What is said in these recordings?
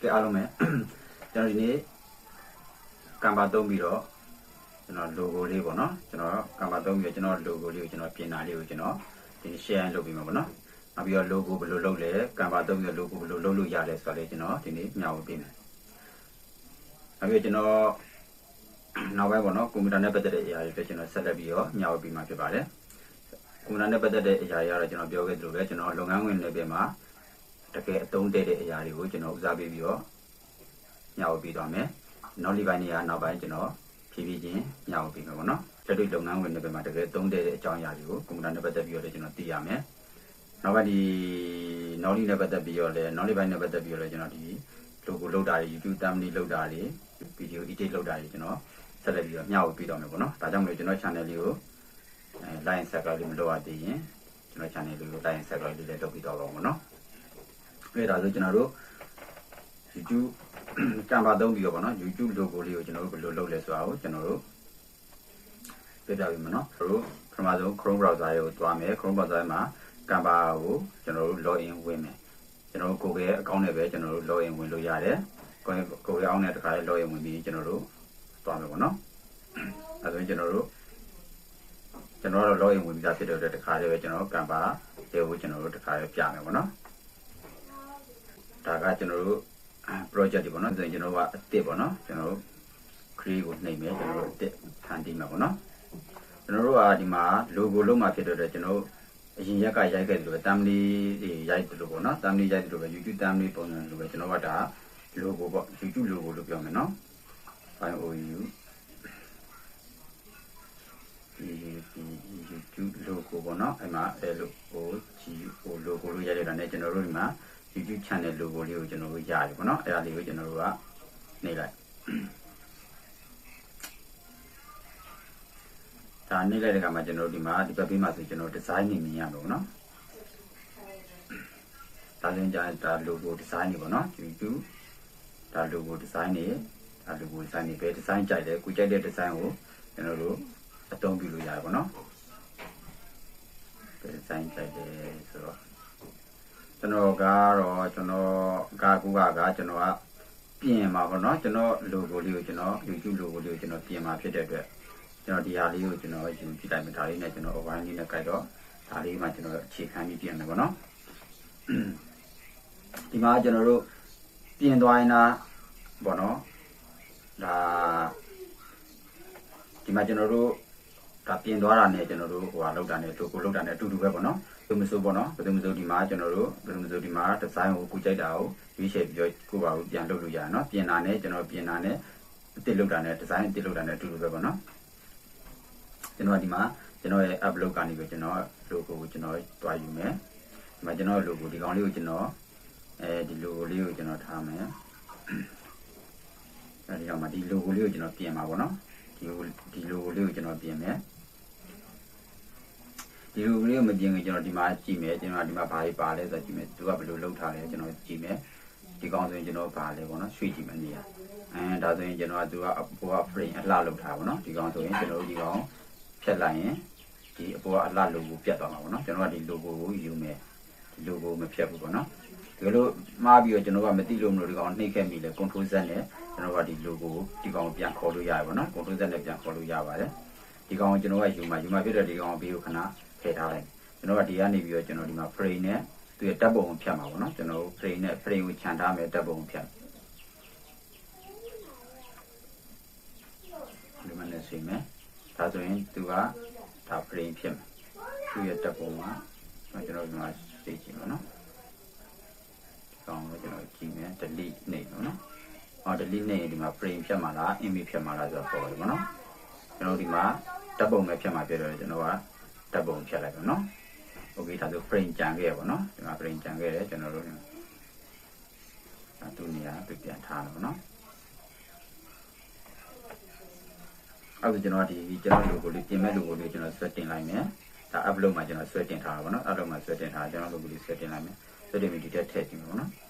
ကဲအားလုံးပဲကျွန်တော်ဒီနေ့ကံပါသုံးပြီးတော့ကျွန်တော် logo လေးပေါ့နော်ကျွန်တော်ကံပါသုံးပြီးတော့ကျွန်တော် logo လေးကိုကျွန်တော်ပြင်တာလေးကိုကျွန်တော်ဒီနေ့ share လုပ်ပြီးမှာပေါ့နော်နောက်ပြီးတော့ logo ဘယ်လိုလုပ်လဲကံပါသုံးပြီးတော့ logo ဘယ်လိုလုပ်လို့ရလဲဆိုတာလေးကျွန်တော်ဒီနေ့မျှဝေပေးမယ်နောက်ပြီးတော့ကျွန်တော်နောက်ပိုင်းပေါ့နော်ကွန်ပျူတာနဲ့ပတ်သက်တဲ့အရာတွေကျွန်တော်ဆက်လက်ပြီးတော့မျှဝေပေးမှာဖြစ်ပါတယ်ကွန်ပျူတာနဲ့ပတ်သက်တဲ့အရာတွေကတော့ကျွန်တော်ပြောခဲ့သလိုပဲကျွန်တော်လုပ်ငန်းဝင်နယ်ပယ်မှာ တကယ်အသုံးတည့်တဲ့အရာတွေကိုကျွန်တော်ဦးစားပေးပြီးတော့ညှောက်ပြီးတော့မယ်။နောက်လီပိုင်းနေရာနောက်ပိုင်းကျွန်တော်ဖြည်းဖြည်းချင်းညှောက်ပြီးမယ်ပေါ့နော်။တက်တွေ့လုပ်ငန်းဝင်တွေမှာတကယ်သုံးတည့်တဲ့အကြောင်းအရာတွေကိုကွန်ပျူတာနဲ့ပတ်သက်ပြီးတော့လည်းကျွန်တော်သိရမယ်။နောက်ပိုင်းဒီနောက်လီနဲ့ပတ်သက်ပြီးတော့လည်းနောက်လီပိုင်းနဲ့ပတ်သက်ပြီးတော့လည်းကျွန်တော်ဒီ logo လောက်တာတွေ YouTube thumbnail လောက်တာတွေ video edit လောက်တာတွေကျွန်တော်ဆက်လက်ပြီးတော့မျှဝေပြီးတော့မယ်ပေါ့နော်။ဒါကြောင့်မလို့ကျွန်တော် channel လေးကိုအဲ like and subscribe လေးမလုပ်ရသေးရင်ကျွန်တော် channel လေးကို like and subscribe လေးလည်းလုပ်ပြီးတော့ပါဦးပေါ့နော်။ အဲ့ဒါဆိုကျွန်တော်တို့ YouTube ကံပါသုံးပြီးတော့ဗောနော် YouTube logo လေးကိုကျွန်တော်တို့ဘယ်လိုလုပ်လဲဆိုတာကိုကျွန်တော်တို့ပြပြပေးမယ်နော်ကျွန်တော်တို့ပထမဆုံး Chrome browser ကိုတွားမယ် Chrome browser မှာကံပါကိုကျွန်တော်တို့ login ဝင်မယ်ကျွန်တော်တို့ Google ရဲ့ account နဲ့ပဲကျွန်တော်တို့ login ဝင်လို့ရတယ်ကိုယ်ကိုယ်ရဲ့ account နဲ့တခါလေး login ဝင်ပြီးကျွန်တော်တို့တွားမယ်ဗောနော်အဲဒါဆိုရင်ကျွန်တော်တို့ကျွန်တော်တို့ login ဝင်ပြီးသားဖြစ်တဲ့အတွက်တခါလေးပဲကျွန်တော်တို့ကံပါတွေကိုကျွန်တော်တို့တခါလေးပြမယ်ဗောနော် ဒါကကျွန်တော်တို့ project တွေပေါ့နော်ဆိုရင်ကျွန်တော်ကအစ်စ်ပေါ့နော်ကျွန်တော်တို့ create ကိုနှိပ်မယ်ကျွန်တော်တို့အစ်စ်ဖန်တီးမှာပေါ့နော်ကျွန်တော်တို့ကဒီမှာ logo လုံးမှာဖြစ်တဲ့အတွက်ကျွန်တော်တို့အရင်ရက်ကရိုက်ခဲ့တယ်လို့ပဲ thumbnail တွေရိုက်တယ်လို့ပေါ့နော် thumbnail ရိုက်တယ်လို့ပဲ YouTube thumbnail ပုံစံလိုပဲကျွန်တော်ကဒါ logo ပေါ့ YouTube logo လို့ပြောမယ်နော် file ou YouTube logo ပေါ့နော်အဲ့မှာ L O G O logo လို့ရိုက်ရတာနဲ့ကျွန်တော်တို့ဒီမှာ YouTube channel logo လေးကိုကျွန်တော်တို့ရတယ်ပေါ့နော်အဲ့ဒါလေးကိုကျွန်တော်တို့ကနေလိုက်ဒါနေလိုက်တဲ့အခါမှာကျွန်တော်တို့ဒီမှာဒီဘက်ဘေးမှာဆိုကျွန်တော် design နေမြင်ရမှာပေါ့နော်ဒါလည်းကြာဒါ logo design နေပေါ့နော် YouTube ဒါ logo design နေဒါ logo design နေပဲ design ကြိုက်တယ်ကိုကြိုက်တဲ့ design ကိုကျွန်တော်တို့အသုံးပြုလို့ရတယ်ပေါ့နော်ပဲ design ကြိုက်တယ်ဆိုတော့ ကျွန်တော်ကတော့ကျွန်တော်ကာကူကကကျွန်တော်ကပြင်မှာပေါ့နော်ကျွန်တော် logo လေးကိုကျွန်တော် YouTube logo လေးကိုကျွန်တော်ပြင်မှာဖြစ်တဲ့အတွက်ကျွန်တော်ဒီဟာလေးကိုကျွန်တော်ယူကြည့်လိုက်မယ်ဒါလေးနဲ့ကျွန်တော် overline လေးနဲ့ကြိုက်တော့ဒါလေးမှကျွန်တော်အခြေခံပြီးပြင်မယ်ပေါ့နော်ဒီမှာကျွန်တော်တို့ပြင်သွားရင်လားပေါ့နော်ဒါဒီမှာကျွန်တော်တို့ဒါပြင်သွားတာနဲ့ကျွန်တော်တို့ဟိုဟာလောက်တာနဲ့ logo လောက်တာနဲ့အတူတူပဲပေါ့နော် ဘယ်မစိုးပေါ့နော်ဘယ်မစိုးဒီမှာကျွန်တော်တို့ဘယ်မစိုးဒီမှာဒီဇိုင်းကိုကိုကြိုက်တာကိုရွေးချယ်ပြီးတော့ကိုပါကိုပြန်လုပ်လို့ရတယ်နော်ပြင်တာနဲ့ကျွန်တော်ပြင်တာနဲ့အတစ်လုပ်တာနဲ့ဒီဇိုင်းအတစ်လုပ်တာနဲ့အတူတူပဲပေါ့နော်ကျွန်တော်ဒီမှာကျွန်တော်ရဲ့ upload ကနေပြီးကျွန်တော် logo ကိုကျွန်တော်တွားယူမယ်ဒီမှာကျွန်တော် logo ဒီကောင်လေးကိုကျွန်တော်အဲဒီ logo လေးကိုကျွန်တော်ထားမယ်အဲဒီတော့မှဒီ logo လေးကိုကျွန်တော်ပြင်ပါပေါ့နော်ဒီဒီ logo လေးကိုကျွန်တော်ပြင်မယ် ဒီလိုလေးကိုမပြင်ခင်ကျွန်တော်ဒီမှာကြည့်မယ်ကျွန်တော်ဒီမှာဘာတွေပါလဲဆိုတော့ကြည့်မယ်သူကဘယ်လိုလုပ်ထားလဲကျွန်တော်ကြည့်မယ်ဒီကောင်ဆိုရင်ကျွန်တော်ပါလဲပေါ့နော်ရွှေ့ကြည့်မယ်နေရာအဲဒါဆိုရင်ကျွန်တော်ကသူကအပေါ်က frame အလှလုပ်ထားပါတော့ဒီကောင်ဆိုရင်ကျွန်တော်တို့ဒီကောင်ဖြတ်လိုက်ရင်ဒီအပေါ်ကအလှ logo ပြတ်သွားမှာပေါ့နော်ကျွန်တော်ကဒီ logo ကိုယူမယ်ဒီ logo မဖြတ်ဘူးပေါ့နော်ဒီလိုမှားပြီးတော့ကျွန်တော်ကမသိလို့မလို့ဒီကောင်နှိပ်ခဲ့မိလဲ control z နဲ့ကျွန်တော်ကဒီ logo ကိုဒီကောင်ပြန်ခေါ်လို့ရတယ်ပေါ့နော် control z နဲ့ပြန်ခေါ်လို့ရပါတယ်ဒီကောင်ကိုကျွန်တော်ကယူမှာယူမှာဖြစ်တဲ့ဒီကောင်ဘေးကိုခဏ ထည့်ထားလိုက်ကျွန်တော်ကဒီကနေပြီးတော့ကျွန်တော်ဒီမှာ frame နဲ့သူရဲ့တပ်ပုံကိုဖြတ်မှာပေါ့နော်ကျွန်တော် frame နဲ့ frame ကိုခြံထားမယ်တပ်ပုံကိုဖြတ်ဒီမှာနဲ့ဆွေးမယ်ဒါဆိုရင်သူကဒါ frame ဖြစ်မယ်သူရဲ့တပ်ပုံကကျွန်တော်ဒီမှာသိကြည့်မှာနော်ဒီကောင်ကိုကျွန်တော်ကြည့်မယ် delete နေနော်နော်အော် delete နေရင်ဒီမှာ frame ဖြတ်မှာလား image ဖြတ်မှာလားဆိုတော့ပေါ်တယ်ပေါ့နော်ကျွန်တော်ဒီမှာတပ်ပုံပဲဖြတ်မှာဖြစ်တယ်ကျွန်တော်က တပ်ပုံဖြတ်လိုက်ပါနော်။ Okay ဒါဆို frame ကြံခဲ့ရပါတော့။ဒီမှာ frame ကြံခဲ့တယ်ကျွန်တော်တို့။အဲသူနေရာပြပြန်ထားတယ်ပေါ့နော်။အခုကျွန်တော်ဒီကျွန်တော် logo လေးပြင်မဲ့ logo လေးကျွန်တော် set တင်လိုက်မယ်။ဒါ upload မှာကျွန်တော် set တင်ထားတာပေါ့နော်။ upload မှာ set တင်ထားကျွန်တော် logo လေး set တင်လိုက်မယ်။ set တင်ပြီးဒီတက်ထည့်ကြည့်မယ်ပေါ့နော်။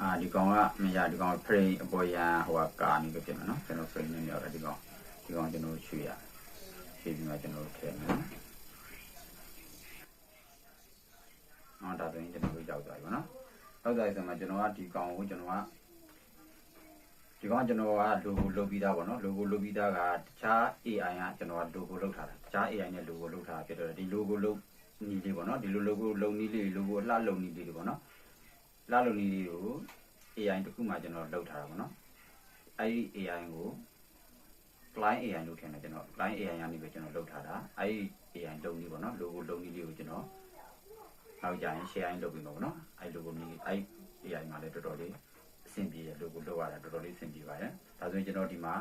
အာဒီကောင်ကမရဒီကောင် frame အပေါ်ရန်ဟိုကကာနေလို့ဖြစ်မှာနော်ကျွန်တော် frame နဲ့ရောက်တယ်ဒီကောင်ဒီကောင်ကျွန်တော်ရွှေ့ရရွှေ့ပြီးမှကျွန်တော်ထည့်မယ်နော်ဆိုရင်ကျွန်တော်တို့ရောက်သွားပြီပေါ့နော်ရောက်သွားပြီဆိုမှကျွန်တော်ကဒီကောင်ကိုကျွန်တော်ကဒီကောင်ကကျွန်တော်က logo လုပ်ပြီးသားပေါ့နော် logo လုပ်ပြီးသားကတခြား AI ကကျွန်တော်က logo လုပ်ထားတာတခြား AI နဲ့ logo လုပ်ထားတာဖြစ်တော့ဒီ logo လုပ်နည်းလေးပေါ့နော်ဒီလို logo လုပ်နည်းလေး logo အလှလုပ်နည်းလေးတွေပေါ့နော် လှလုပ်နည်းလေးကို AI တခုမှကျွန်တော်လုပ်ထားတာပေါ့နော်အဲဒီ AI ကို client AI လို့ထင်တယ်ကျွန်တော် client AI ကနေပဲကျွန်တော်လုပ်ထားတာအဲဒီ AI လုပ်နည်းပေါ့နော် logo လုပ်နည်းလေးကိုကျွန်တော်နောက်ကြရင် share လုပ်ပြီးမှာပေါ့နော်အဲဒီ logo နည်းအဲဒီ AI မှာလည်းတော်တော်လေးအဆင်ပြေတယ် logo လုပ်ရတာတော်တော်လေးအဆင်ပြေပါတယ်ဒါဆိုရင်ကျွန်တော်ဒီမှာ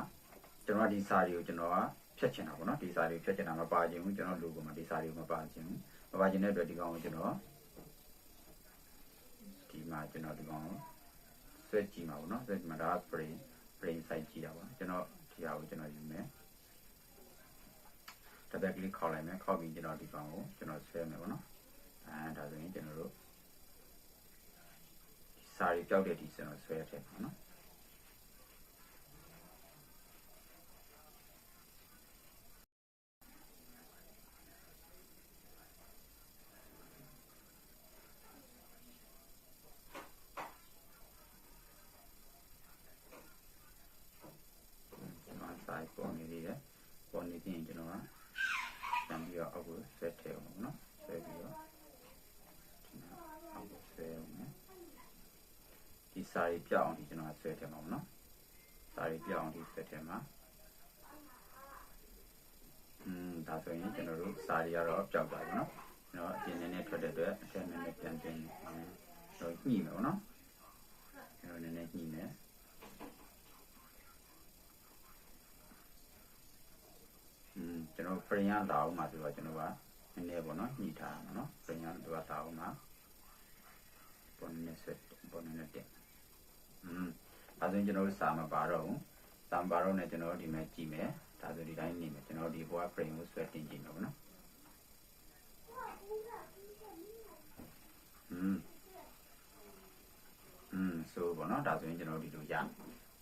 ကျွန်တော်ဒီစာတွေကိုကျွန်တော်ကဖြတ်ချင်တာပေါ့နော်ဒီစာတွေဖြတ်ချင်တာမပါခြင်းဘူးကျွန်တော် logo မှာဒီစာတွေကိုမပါခြင်းဘူးမပါခြင်းတဲ့အတွက်ဒီကောင်ကိုကျွန်တော် ဒီမှာကျွန်တော်ဒီကောင်ကိုဆွဲကြည့်မှာပေါ့နော်ဆွဲကြည့်မှာဒါက brain brain site ကြည့်တာပေါ့ကျွန်တော်ဒီဟာကိုကျွန်တော်ယူမယ်တစ်သက်ကလေးခေါက်လိုက်မယ်ခေါက်ပြီးကျွန်တော်ဒီကောင်ကိုကျွန်တော်ဆွဲမယ်ပေါ့နော်အဲဒါဆိုရင်ကျွန်တော်တို့စာရီကြောက်တဲ့ဒီကျွန်တော်ဆွဲထည့်ပါနော်ကျွန်တော်စာရီပေါ်နေသေးတယ်ပေါ်နေပြီးရင်ကျွန်တော်ကပြန်ပြီးတော့အောက်ကိုဆွဲထည့်အောင်နော်ဆွဲပြီးတော့ဒီမှာအောက်ကိုဆွဲအောင်နော် ဒီစာရီ ပြအောင်ဒီကျွန်တော်ဆွဲထည့်မှာပေါ့နော်ဒါတွေပြအောင်ဒီဆွဲထည့်မှာอืมဒါဆိုရင်ကျွန်တော်တို့စာတွေကတော့ပျောက်သွားပြီနော်ကျွန်တော်အပြင်နည်းနည်းထွက်တဲ့အတွက်အထက်နည်းနည်းပြန်တင်တော့ညှိမယ်ပေါ့နော်ကျွန်တော်နည်းနည်းညှိမယ်ကျွန်တော် frame ရလာအောင်မှာဆိုတော့ကျွန်တော်ကနည်းနည်းပေါ့နော်ညှိထားမှာနော် frame ရတော့လာအောင်မှာ bonus bonus တက် อืมဒါဆိုရင်ကျွန်တော်တို့စာမပါတော့ဘူးစာမပါတော့နဲ့ကျွန်တော်တို့ဒီမှာကြည့်မယ်ဒါဆိုဒီတိုင်းနေမယ်ကျွန်တော်ဒီဘောက frame ကိုဆွဲတင်ကြည့်မယ်ပေါ့နော်อืมอืมဆိုပေါ့နော်ဒါဆိုရင်ကျွန်တော်ဒီလိုရ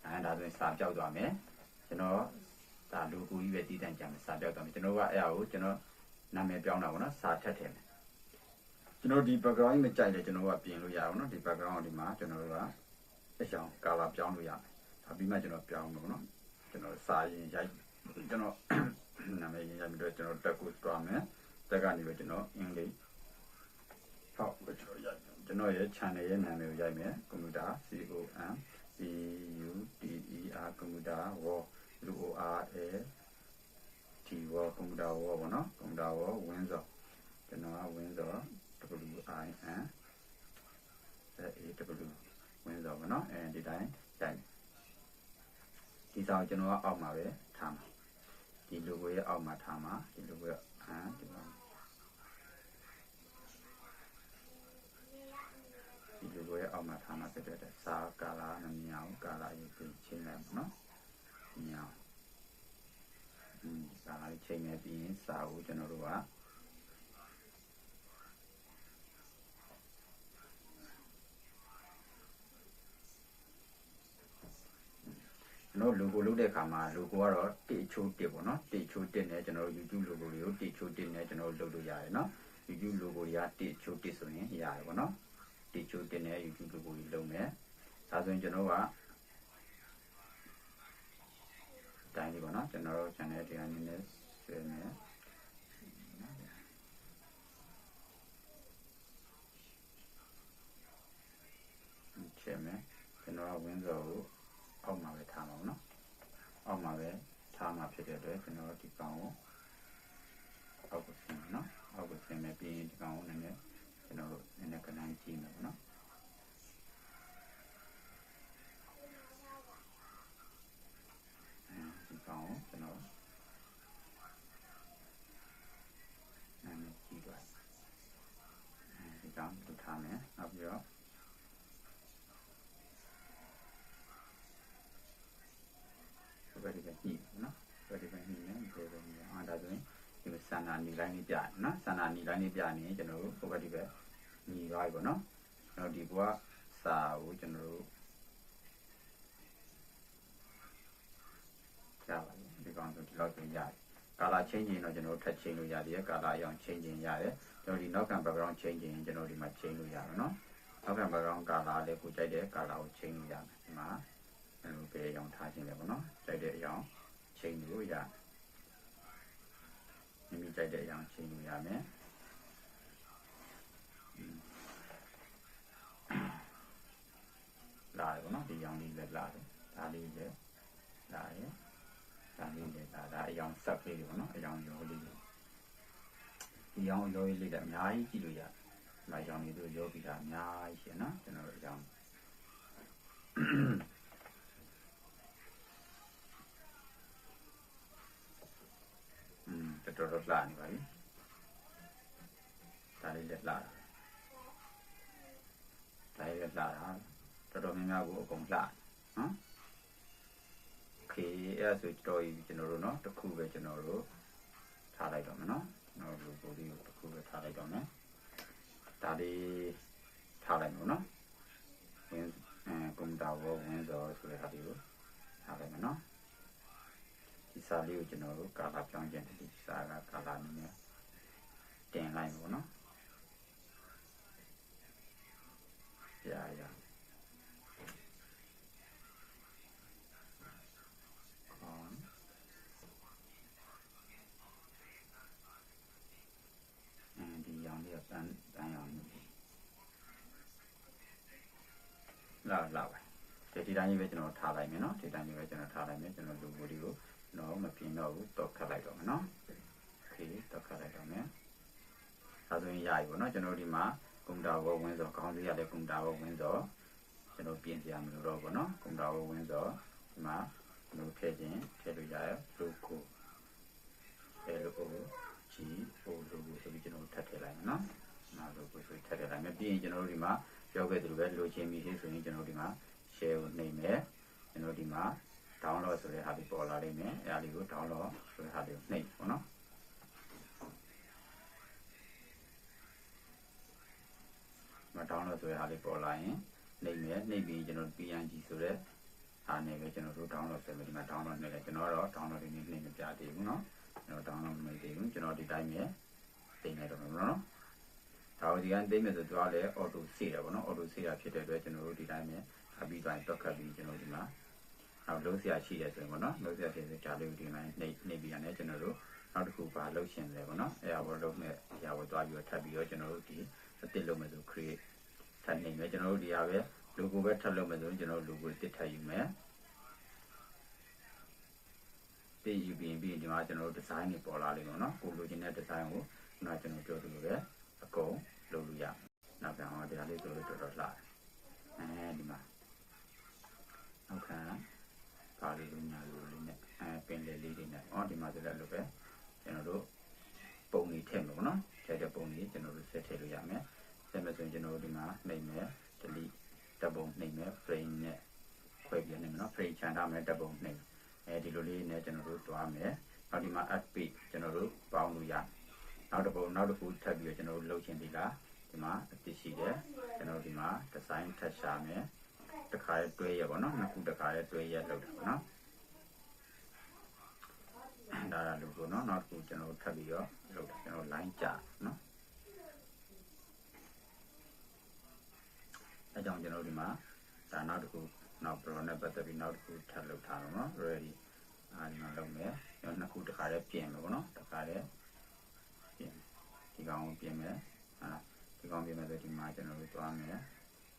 အဲဒါဆိုရင်စာပြောက်သွားမယ်ကျွန်တော်ဒါလူကူကြီးပဲတည်တံ့ကြမယ်စာပြောက်သွားမယ်ကျွန်တော်ကအဲ့အရာကိုကျွန်တော်နာမည်ပြောင်းတာပေါ့နော်စာထက်ထည့်မယ်ကျွန်တော်ဒီ background မကြိုက်လေကျွန်တော်ကပြင်လို့ရအောင်နော်ဒီ background ကိုဒီမှာကျွန်တော်တို့က အကြောင်းကာလာပြောင်းလို့ရတယ်။ဒါပြီးမှကျွန်တော်ပြောင်းမှာပေါ့နော်။ကျွန်တော်စာရင်ရိုက်ကျွန်တော်နာမည်ရင်ရိုက်ပြီးတော့ကျွန်တော်တက်ကိုတွားမယ်။တက်ကနေပြီးကျွန်တော်အင်္ဂလိပ်ဟုတ်ကျွန်တော်ရိုက်ကျွန်တော်ရဲ့ channel ရဲ့နာမည်ကိုရိုက်မယ်။ကွန်ပျူတာ C O M C U T E R ကွန်ပျူတာဝ L O R A T ဝကွန်ပျူတာဝပေါ့နော်။ကွန်ပျူတာဝဝင်းစောကျွန်တော်ကဝင်းစော W I N A W ဝင်စောပါနော်အဲဒီတိုင်းတိုင်ဒီစာကိုကျွန်တော်ကအောက်မှာပဲထားမှာဒီ logo ရဲ့အောက်မှာထားမှာဒီ logo ရဲ့အာဒီမှာဒီ logo ရဲ့အောက်မှာထားမှာဖြစ်တဲ့စာကာလာမမြင်အောင်ကာလာရေးပြင်ချင်းလိုက်ပါနော်မြင်အောင်อืมစာလေးချိန်နေပြီးရင်စာကိုကျွန်တော်တို့က ကျွန်တော် logo လုပ်တဲ့အခါမှာ logo ကတော့တိချိုးတစ်ပေါ့နော်တိချိုးတစ်နဲ့ကျွန်တော်တို့ YouTube logo တွေကိုတိချိုးတစ်နဲ့ကျွန်တော်တို့လုပ်လို့ရတယ်နော် YouTube logo တွေကတိချိုးတစ်ဆိုရင်ရတယ်ပေါ့နော်တိချိုးတစ်နဲ့ YouTube logo တွေလုပ်မယ်ဒါဆိုရင်ကျွန်တော်ကတိုင်းလေးပေါ့နော်ကျွန်တော်တို့ channel တွေအနေနဲ့ဆွဲမယ်ချဲမယ်ကျွန်တော်က Windows ကိုအောက်မှာပဲထားမှာပေါ့နော်အောက်မှာပဲထားမှာ ဖြစ်တဲ့အတွက်ကျွန်တော်ဒီကောင်ကိုအောက်ကိုဆင်းမယ်နော်အောက်ကိုဆင်းမယ်ပြီးရင်ဒီကောင်ကိုနည်းနည်းကျွန်တော်တို့နည်းနည်းကနန်းကြည့်မယ်ပေါ့နော်ဒီကောင်ကိုကျွန်တော်နည်းနည်းကြည့်ပါဒီကောင်ကိုထားမယ်နောက်ပြီးတော့ ဘယ်ဒီပဲညှိနော်ဘယ်ဒီပဲညှိနေဘယ်ပဲညှိအာဒါဆိုရင်ဒီစန္ဒာနီလိုင်းလေး ပြနော်စန္ဒာနီလိုင်းလေးပြနေကျွန်တော်တို့ဘယ်ဒီပဲညှိသွားပြီပေါ့နော်ကျွန်တော်ဒီဘွားစာကိုကျွန်တော်တို့ရပါပြီဒီကောင်ဆိုဒီလောက်ဆိုရတယ်ကာလာချင်းချင်းတော့ကျွန်တော်တို့ထပ်ချင်းလို့ရသေးတယ်ကာလာအရောင်ချင်းချင်းရတယ်ကျွန်တော်ဒီနောက်ကံ background change ရင်ကျွန်တော်ဒီမှာ change လို့ရမယ်နော်နောက်ကံ background color လေးကိုကြိုက်တဲ့ color ကို change လို့ရမယ်ဒီမှာကျွန်တော်ဘယ်အရောင်ထားခြင်းလဲပေါ့နော်ကြိုက်တဲ့အရောင် change လို့ရ မိမိကြိုက်တဲ့အရောင် change လို့ရမယ်လာတယ်ပေါ့နော်ဒီရောင်လေးလည်းလာတယ်ဒါလေးလည်းလာတယ်ဒါလေးလည်းဒါဒါအရောင်ဆက်လေးတွေပေါ့နော်အရောင်ရောလေးတွေဒီရောင်ရောလေးတွေအများကြီးကြည့်လို့ရတယ်။ဒါရောင်လေးတို့ရောပြီးတာအများကြီးရှင်နော်ကျွန်တော်တို့အရောင် လည်းတော်တော်လှနေပါပြီဒါလေးလည်းလှတာဒါလေးလည်းလှတာတော်တော်များများကိုအကုန်လှနော်ခေအဲ့ဒါဆိုတော်ပြီကျွန်တော်တို့နော်တစ်ခုပဲကျွန်တော်တို့ထားလိုက်တော့မယ်နော်ကျွန်တော်တို့ပုံလေးကိုတစ်ခုပဲထားလိုက်တော့မယ်ဒါလေးထားလိုက်မယ်နော်ဝင်းအဲကွန်ပျူတာဝင်းဆိုဆိုတဲ့ဟာလေးကိုထားလိုက်မယ်နော် စာလေးကိုကျွန်တော်တို့ကာလာပြောင်းခြင်းဒီစာကကာလာနည်းနည်းတင်လိုက်မယ်ပေါ့เนาะရရ on အဲဒီရောင်လေးကတန်းတန်းရောင်လေးလာလာပါဒီဒီတိုင်းကြီးပဲကျွန်တော်ထားလိုက်မယ်နော်ဒီတိုင်းကြီးပဲကျွန်တော်ထားလိုက်မယ်ကျွန်တော်လူကိုဒီကိုကျွ န်တော်မပြင်တော့ဘူးတော့ခတ်လိုက်တော့မယ်နော်โอเคတော့ခတ်လိုက်တော့မယ်အဲဆိုရင်ရပြီပေါ့နော်ကျွန်တော်ဒီမှာကွန်ပျူတာဘောဝင်စောခေါင်းစည်းရတဲ့ကွန်ပျူတာဘောဝင်စောကျွန်တော်ပြင်စရာမလိုတော့ဘူးနော်ကွန်ပျူတာဘောဝင်စောဒီမှာကျွန်တော်ထည့်ခြင်းထည့်လို့ရရ logo L O G O logo ဆိုပြီးကျွန်တော်ထပ်ထည့်လိုက်မယ်နော်။နောက် logo ဆိုထပ်ထည့်လိုက်မယ်ပြီးရင်ကျွန်တော်တို့ဒီမှာပြောခဲ့သလိုပဲလိုချင်ပြီဆိုရင်ကျွန်တော်ဒီမှာ share ကိုနှိပ်မယ်ကျွန်တော်ဒီမှာ download ဆိုတဲ့ဟာလေးပေါ်လာလိမ့်မယ်အဲဒါလေးကို download ဆိုတဲ့ဟာလေးကိုနှိပ်ပေါ့နော်မ download ဆိုတဲ့ဟာလေးပေါ်လာရင်နှိပ်မယ်နှိပ်ပြီးကျွန်တော် PNG ဆိုတဲ့အားနဲ့ပဲကျွန်တော်တို့ download ဆက်မယ်ဒီမှာ download နဲ့လည်းကျွန်တော်တော့ download နေနေမပြသေးဘူးเนาะကျွန်တော် download မသေးဘူးကျွန်တော်ဒီတိုင်းပဲတင်နေတော့မယ်เนาะဒါကိုဒီကတိတ်မယ်ဆိုတော့လည်း auto save တယ်ပေါ့နော် auto save တာဖြစ်တဲ့အတွက်ကျွန်တော်တို့ဒီတိုင်းပဲအပြီးတိုင်းတွက်ခတ်ပြီးကျွန်တော်ဒီမှာ နောက်လုံးစရာရှိတယ်ဆိုရင်ပေါ့နော်လုံးစရာရှိတဲ့ဂျာလေးကိုဒီမှာနှိပ်နှိပ်ပြီးရတယ်ကျွန်တော်တို့နောက်တစ်ခုပါလှုပ်ရှင်တယ်ပေါ့နော်အဲအဘောလုံးနဲ့အရာဝသွားပြီးတော့ထပ်ပြီးတော့ကျွန်တော်တို့ဒီအစ်စ်လုပ်မယ်ဆို create ထပ်နေမယ်ကျွန်တော်တို့ဒီဟာပဲ logo ပဲထပ်လုပ်မယ်ဆိုရင်ကျွန်တော်တို့ logo တစ်ထပ်ယူမယ်တစ်ယူပြီးပြီးဒီမှာကျွန်တော်တို့ design တွေပေါ်လာလိမ့်မယ်နော်ကိုလိုချင်တဲ့ design ကိုခုနကကျွန်တော်ပြောသလိုပဲအကုန်လုပ်လို့ရနောက်ပြန်တော့ဒီဟာလေးဆိုလို့တော်တော်လှတယ်အဲဒီမှာနောက်ခံ ပါလေးလိုညာလိုလေးနဲ့အဲပင်လေးလေးတွေနဲ့အော်ဒီမှာဆိုလည်းလို့ပဲကျွန်တော်တို့ပုံလေးထည့်မယ်ပေါ့နော်ထည့်တဲ့ပုံလေးကျွန်တော်တို့ဆက်ထည့်လို့ရမယ်ဆက်မယ်ဆိုရင်ကျွန်တော်တို့ဒီမှာနှိပ်မယ် delete တပ်ပုံနှိပ်မယ် frame နဲ့ခွဲပြနေမယ်နော် frame ချန်ထားမယ်တပ်ပုံနှိပ်အဲဒီလိုလေးနဲ့ကျွန်တော်တို့တွားမယ်နောက်ဒီမှာ add page ကျွန်တော်တို့ပေါင်းလို့ရနောက်တစ်ပုံနောက်တစ်ခုထပ်ပြီးတော့ကျွန်တော်တို့လုပ်ချင်ပြီလားဒီမှာအတိရှိတယ်ကျွန်တော်ဒီမှာ design ထပ်ရှာမယ် တစ်ခါရဲတွဲရပါတော့နှစ်ခုတစ်ခါရဲတွဲရလုပ်တယ်ပေါ့နော်ဒါလာလို့ပေါ့နော်နောက်တစ်ခုကျွန်တော်ထပ်ပြီးတော့လုပ်တယ်ကျွန်တော် line ကြာနော်အဲကြောင့်ကျွန်တော်ဒီမှာဒါနောက်တစ်ခုနောက် pro နဲ့ပတ်သက်ပြီးနောက်တစ်ခုထပ်လုပ်ထားတော့နော် ready အဲဒီမှာလုပ်မယ်ကျွန်တော်နှစ်ခုတစ်ခါရဲပြင်မယ်ပေါ့နော်တစ်ခါရဲပြင်ဒီကောင်ကိုပြင်မယ်ဟာဒီကောင်ပြင်မယ်ဆိုဒီမှာကျွန်တော်တို့သွားမယ်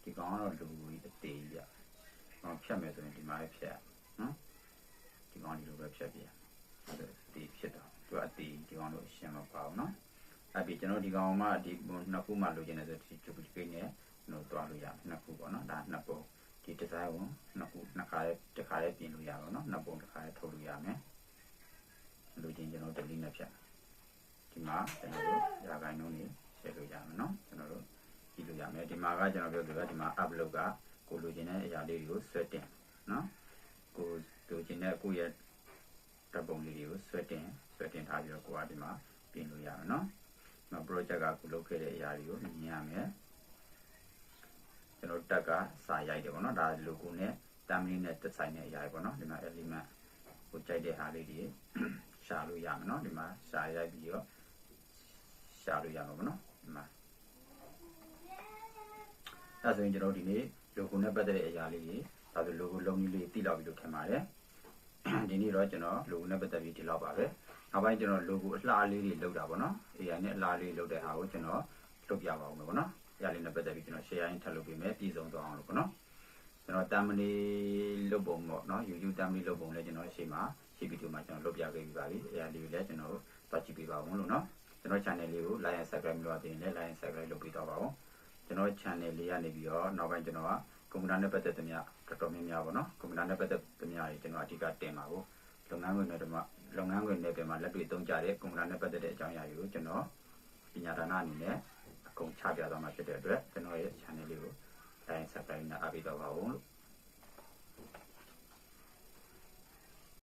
ဒီကောင်ကတော့လူကြီးအသေးကြီးပြ။ကောင်ဖြတ်မယ်ဆိုရင်ဒီမှာလည်းဖြတ်နော်။ဒီကောင်ဒီလိုပဲဖြတ်ပြ။အဲ့ဒါဒီဖြစ်တော့သူကအသေးဒီကောင်တို့ရှင်းမပါဘူးနော်။အဲ့ပြီးကျွန်တော်ဒီကောင်မှဒီနှစ်ခုမှလိုချင်တယ်ဆိုဒီ duplicate နဲ့ကျွန်တော်တွားလို့ရမယ်နှစ်ခုပေါ့နော်။ဒါနှစ်ပုံဒီ design ကိုနှစ်ခုနှစ်ခါလေးတစ်ခါလေးပြင်လို့ရအောင်နော်။နှစ်ပုံတစ်ခါလေးထုတ်လို့ရမယ်။လိုချင်ကျွန်တော် delete နဲ့ဖြတ်။ဒီမှာကျွန်တော်တို့ရာဂိုင်းလုံးတွေရှင်းလို့ရမယ်နော်။ကျွန်တော်တို့ ကြည့်လို့ရမယ်ဒီမှာကကျွန်တော်ပြောသလိုပဲဒီမှာ upload ကကိုလိုချင်တဲ့အရာလေးတွေကိုဆွဲတင်နော်ကိုလိုချင်တဲ့ကိုရဲ့တပ်ပုံလေးတွေကိုဆွဲတင်ဆွဲတင်ထားပြီးတော့ကိုကဒီမှာပြင်လို့ရမယ်နော်ဒီမှာ project ကကိုလုပ်ခဲ့တဲ့အရာတွေကိုမြင်ရမယ်ကျွန်တော်တက်ကစာရိုက်တယ်ပေါ့နော်ဒါ logo နဲ့ thumbnail နဲ့တက်ဆိုင်တဲ့အရာတွေပေါ့နော်ဒီမှာ element ကိုကြိုက်တဲ့ဟာလေးတွေရှာလို့ရမယ်နော်ဒီမှာရှာရိုက်ပြီးတော့ရှာလို့ရမှာပေါ့နော်ဒီမှာ အဲဆိုရင်ကျွန်တော်ဒီနေ့ logo နဲ့ပတ်သက်တဲ့အရာလေးတွေဒါဆို logo လုံးကြီးလေးတိလောက်ပြီလို့ထင်ပါတယ်ဒီနေ့တော့ကျွန်တော် logo နဲ့ပတ်သက်ပြီးဒီလောက်ပါပဲနောက်ပိုင်းကျွန်တော် logo အလှလေးတွေလုပ်တာပေါ့နော် AI နဲ့အလှလေးလုပ်တဲ့ဟာကိုကျွန်တော်လုပ်ပြပါဦးမယ်ပေါ့နော်အရာလေးနဲ့ပတ်သက်ပြီးကျွန်တော် share ရင်ထပ်လုပ်ပေးမယ်ပြည်စုံသွားအောင်လို့ပေါ့နော်ကျွန်တော်တာမဏေလုပ်ပုံပေါ့နော် YouTube တာမဏေလုပ်ပုံလည်းကျွန်တော်ရှေ့မှာရှေ့ဗီဒီယိုမှာကျွန်တော်လုပ်ပြခဲ့ပြီးပါပြီအရာလေးကိုလည်းကျွန်တော်တွားကြည့်ပေးပါဦးလို့နော်ကျွန်တော် channel လေးကို like and subscribe လုပ်ရသေးရင်လည်း like and subscribe လုပ်ပေးတော့ပါဦး ကျွန်တော် channel လေးကနေပြီးတော့နောက်ပိုင်းကျွန်တော်ကကွန်ပျူတာနဲ့ပတ်သက်တဲ့မြတော်တော်များများပေါ့နော်ကွန်ပျူတာနဲ့ပတ်သက်တဲ့မြတွေကျွန်တော်အဓိကတင်ပါကိုလုပ်ငန်းဝင်တွေမှာလုပ်ငန်းဝင်တွေပြန်မှာလက်တွေ့သုံးကြတဲ့ကွန်ပျူတာနဲ့ပတ်သက်တဲ့အကြောင်းအရာတွေကိုကျွန်တော်ပညာဒါနအနေနဲ့အကုန်ချပြသွားမှာဖြစ်တဲ့အတွက်ကျွန်တော်ရဲ့ channel လေးကို like and subscribe နဲ့အားပေးတော့ပါဦးလို့